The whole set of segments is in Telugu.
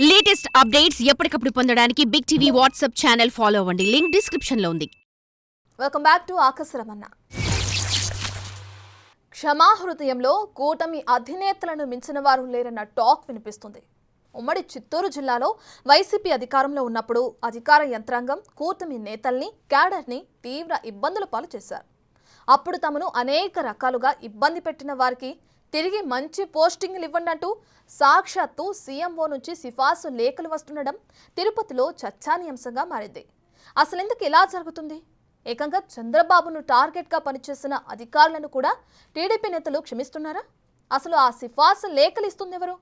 లేటెస్ట్ అప్డేట్స్ ఎప్పటికప్పుడు పొందడానికి big TV WhatsApp channel follow అవ్వండి. లింక్ డిస్క్రిప్షన్లో ఉంది. వెల్కమ్ బ్యాక్ టు ఆకసరమన్న క్షమాహృదయంలో కూటమి అధినేతలను మించిన వారు లేరన్న టాక్ వినిపిస్తుంది. ఉమ్మడి చిత్తూరు జిల్లాలో వైసీపీ అధికారంలో ఉన్నప్పుడు అధికార యంత్రాంగం కూటమి నేతల్ని క్యాడర్ని తీవ్ర ఇబ్బందుల పాలు చేశారు. అప్పుడు తమను అనేక రకాలుగా ఇబ్బంది పెట్టిన వారికి తిరిగి మంచి పోస్టింగ్లు ఇవ్వండి అంటూ సాక్షాత్తు సీఎంఓ నుంచి సిఫార్సు లేఖలు వస్తుండడం తిరుపతిలో చర్చానీయాంశంగా మారింది. అసలెందుకు ఇలా జరుగుతుంది? ఏకంగా చంద్రబాబును టార్గెట్గా పనిచేసిన అధికారులను కూడా టీడీపీ నేతలు క్షమిస్తున్నారా? అసలు ఆ సిఫార్సు లేఖలు ఇస్తుంది ఎవరు?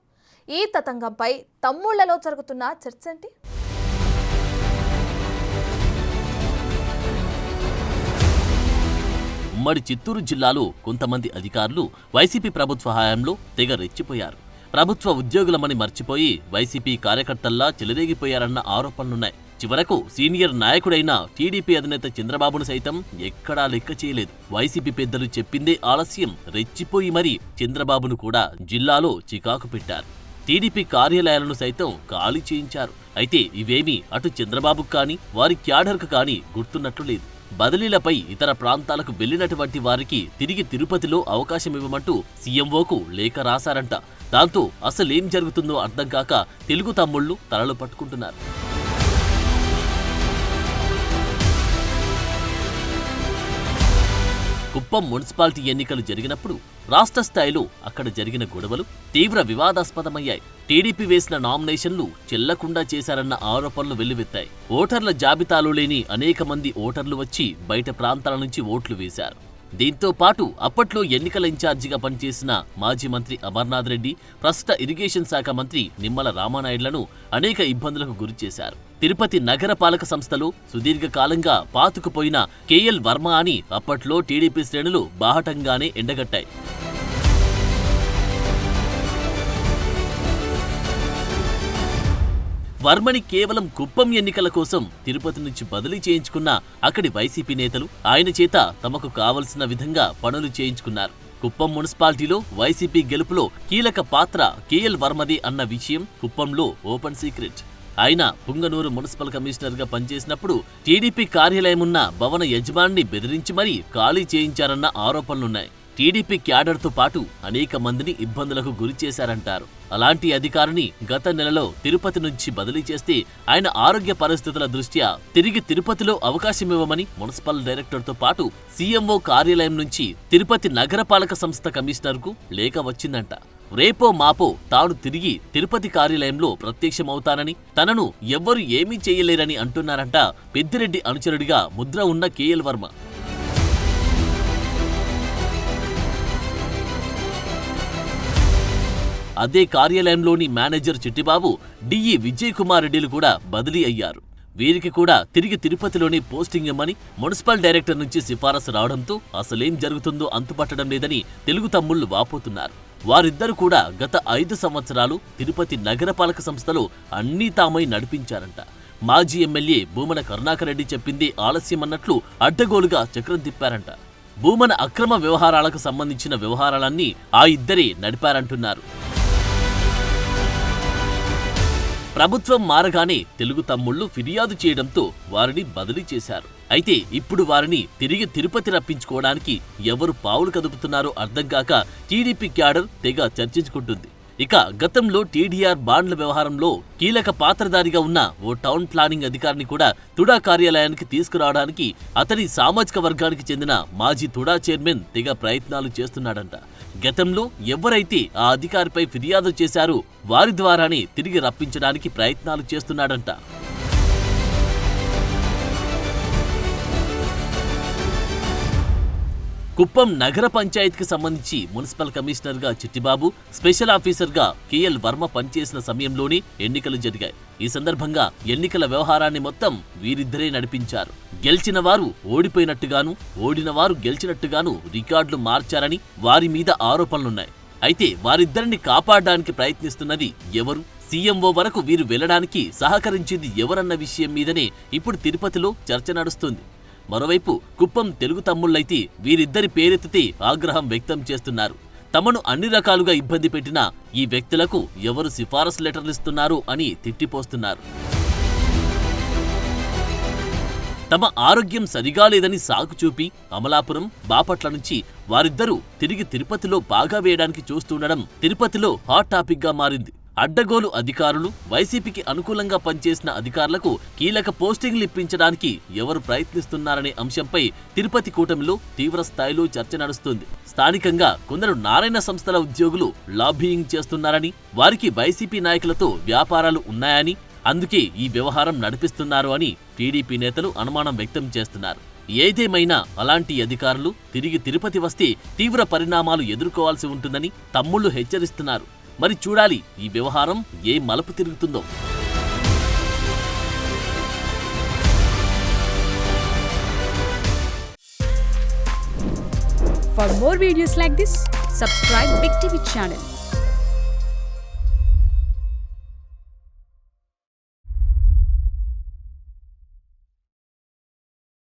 ఈ తతంగంపై తమ్ముళ్ళలో జరుగుతున్న చర్చ ఏంటి? ఉమ్మడి చిత్తూరు జిల్లాలో కొంతమంది అధికారులు వైసీపీ ప్రభుత్వ హయాంలో తెగ రెచ్చిపోయారు. ప్రభుత్వ ఉద్యోగులమని మర్చిపోయి వైసీపీ కార్యకర్తల్లా చెలరేగిపోయారన్న ఆరోపణలున్నాయి. చివరకు సీనియర్ నాయకుడైన టీడీపీ అధినేత చంద్రబాబును సైతం ఎక్కడా లెక్క చేయలేదు. వైసీపీ పెద్దలు చెప్పిందే ఆలస్యం రెచ్చిపోయి మరీ చంద్రబాబును కూడా జిల్లాలో చికాకు పెట్టారు. టీడీపీ కార్యాలయాలను సైతం ఖాళీ చేయించారు. అయితే ఇవేమీ అటు చంద్రబాబుకు కానీ వారి క్యాడర్కు కానీ గుర్తున్నట్లు లేదు. బదిలీలపై ఇతర ప్రాంతాలకు వెళ్ళినటువంటి వారికి తిరిగి తిరుపతిలో అవకాశం ఇవ్వమంటూ సీఎంఓకు లేఖ రాశారంట. దాంతో అసలేం జరుగుతుందో అర్థం కాక తెలుగు తమ్ముళ్ళు తలలు పట్టుకుంటున్నారు. కుప్పం మున్సిపాలిటీ ఎన్నికలు జరిగినప్పుడు రాష్ట్ర స్థాయిలో అక్కడ జరిగిన గొడవలు తీవ్ర వివాదాస్పదమయ్యాయి. టీడీపీ వేసిన నామినేషన్లు చెల్లకుండా చేశారన్న ఆరోపణలు వెల్లువెత్తాయి. ఓటర్ల జాబితాలో లేని అనేక మంది ఓటర్లు వచ్చి బయట ప్రాంతాల నుంచి ఓట్లు వేశారు. దీంతో పాటు అప్పట్లో ఎన్నికల ఇన్ఛార్జిగా పనిచేసిన మాజీ మంత్రి అమర్నాథ్ రెడ్డి ప్రస్తుత ఇరిగేషన్ శాఖ మంత్రి నిమ్మల రామానాయుడులను అనేక ఇబ్బందులకు గురిచేశారు. తిరుపతి నగరపాలక సంస్థలు సంస్థలో సుదీర్ఘకాలంగా పాతుకుపోయిన కేఎల్ వర్మ అని అప్పట్లో టీడీపీ శ్రేణులు బాహటంగానే ఎండగట్టాయి. వర్మని కేవలం కుప్పం ఎన్నికల కోసం తిరుపతి నుంచి బదిలీ చేయించుకున్న అక్కడి వైసీపీ నేతలు ఆయన చేత తమకు కావలసిన విధంగా పనులు చేయించుకున్నారు. కుప్పం మున్సిపాలిటీలో వైసీపీ గెలుపులో కీలక పాత్ర కేఎల్ వర్మది అన్న విషయం కుప్పంలో ఓపెన్ సీక్రెట్. ఆయన పుంగనూరు మున్సిపల్ కమిషనర్గా పనిచేసినప్పుడు టీడీపీ కార్యాలయం ఉన్న భవన యజమానిని బెదిరించి మరీ ఖాళీ చేయించారన్న ఆరోపణలున్నాయి. టీడీపీ క్యాడర్తో పాటు అనేక మందిని ఇబ్బందులకు గురి చేశారంటారు. అలాంటి అధికారిని గత నెలలో తిరుపతి నుంచి బదిలీ చేస్తే ఆయన ఆరోగ్య పరిస్థితుల దృష్ట్యా తిరిగి తిరుపతిలో అవకాశమివ్వమని మున్సిపల్ డైరెక్టర్తో పాటు సీఎంఓ కార్యాలయం నుంచి తిరుపతి నగరపాలక సంస్థ కమిషనర్కు లేఖ వచ్చిందంట. రేపో మాపో తాను తిరిగి తిరుపతి కార్యాలయంలో ప్రత్యక్షమవుతానని తనను ఎవ్వరు ఏమీ చేయలేరని అంటున్నారంట పెద్దిరెడ్డి అనుచరుడిగా ముద్ర ఉన్న కేఎల్ వర్మ. అదే కార్యాలయంలోని మేనేజర్ చిట్టిబాబు డిఈ విజయ్ కుమార్ రెడ్డిలు కూడా బదిలీ అయ్యారు. వీరికి కూడా తిరిగి తిరుపతిలోనే పోస్టింగ్ ఇమ్మని మున్సిపల్ డైరెక్టర్ నుంచి సిఫారసు రావడంతో అసలేం జరుగుతుందో అంతుపట్టడం లేదని తెలుగు తమ్ముళ్ళు వాపోతున్నారు. వారిద్దరు కూడా గత ఐదు సంవత్సరాలు తిరుపతి నగరపాలక సంస్థలో అన్నీ తామై నడిపించారంట. మాజీ ఎమ్మెల్యే భూమన కరుణాకర్ రెడ్డి చెప్పింది ఆలస్యమన్నట్లు అడ్డగోలుగా చక్రం తిప్పారంట. భూమన అక్రమ వ్యవహారాలకు సంబంధించిన వ్యవహారాలన్నీ ఆ ఇద్దరే నడిపారంటున్నారు. ప్రభుత్వం మారగానే తెలుగు తమ్ముళ్ళు ఫిర్యాదు చేయడంతో వారిని బదిలీ చేశారు. అయితే ఇప్పుడు వారిని తిరిగి తిరుపతి రప్పించుకోవడానికి ఎవరు పావులు కదుపుతున్నారో అర్థం కాక టీడీపీ క్యాడర్ తెగ చర్చించుకుంటుంది. ఇక గతంలో టీడీఆర్ బాండ్ల వ్యవహారంలో కీలక పాత్రధారిగా ఉన్న ఓ టౌన్ ప్లానింగ్ అధికారిని కూడా తుడా కార్యాలయానికి తీసుకురావడానికి అతని సామాజిక వర్గానికి చెందిన మాజీ తుడా చైర్మన్ తెగ ప్రయత్నాలు చేస్తున్నాడంట. గతంలో ఎవరైతే ఆ అధికారిపై ఫిర్యాదు చేశారో వారి ద్వారానే తిరిగి రప్పించడానికి ప్రయత్నాలు చేస్తున్నాడంట. కుప్పం నగర పంచాయత్కి సంబంధించి మున్సిపల్ కమిషనర్గా చిట్టిబాబు స్పెషల్ ఆఫీసర్గా కేఎల్ వర్మ పనిచేసిన సమయంలోనే ఎన్నికలు జరిగాయి. ఈ సందర్భంగా ఎన్నికల వ్యవహారాన్ని మొత్తం వీరిద్దరే నడిపించారు. గెలిచిన వారు ఓడిపోయినట్టుగాను ఓడిన వారు గెలిచినట్టుగాను రికార్డులు మార్చారని వారి మీద ఆరోపణలున్నాయి. అయితే వారిద్దరిని కాపాడడానికి ప్రయత్నిస్తున్నది ఎవరు? సీఎంఓ వరకు వీరు వెళ్ళడానికి సహకరించింది ఎవరన్న విషయం మీదనే ఇప్పుడు తిరుపతిలో చర్చ నడుస్తుంది. మరోవైపు కుప్పం తెలుగు తమ్ముళ్ళైతే వీరిద్దరి పేరెత్తితే ఆగ్రహం వ్యక్తం చేస్తున్నారు. తమను అన్ని రకాలుగా ఇబ్బంది పెట్టిన ఈ వ్యక్తులకు ఎవరు సిఫారసు లెటర్లు ఇస్తున్నారు అని తిట్టిపోస్తున్నారు. తమ ఆరోగ్యం సరిగా లేదని సాకు చూపి అమలాపురం బాపట్ల నుంచి వారిద్దరూ తిరిగి తిరుపతిలో బాగా వేయడానికి చూస్తుండడం తిరుపతిలో హాట్ టాపిక్గా మారింది. అడ్డగోలు అధికారులు వైసీపీకి అనుకూలంగా పనిచేసిన అధికారులకు కీలక పోస్టింగ్లు ఇప్పించడానికి ఎవరు ప్రయత్నిస్తున్నారనే అంశంపై తిరుపతి కూటమిలో తీవ్ర స్థాయిలో చర్చ నడుస్తుంది. స్థానికంగా కొందరు నారాయణ సంస్థల ఉద్యోగులు లాబీయింగ్ చేస్తున్నారని వారికి వైసీపీ నాయకులతో వ్యాపారాలు ఉన్నాయని అందుకే ఈ వ్యవహారం నడిపిస్తున్నారు అని టీడీపీ నేతలు అనుమానం వ్యక్తం చేస్తున్నారు. ఏదేమైనా అలాంటి అధికారులు తిరిగి తిరుపతి వస్తే తీవ్ర పరిణామాలు ఎదుర్కోవాల్సి ఉంటుందని తమ్ముళ్ళు హెచ్చరిస్తున్నారు. మరి చూడాలి ఈ వ్యవహారం ఏ మలుపు తిరుగుతుందో For more videos like this, subscribe Big TV channel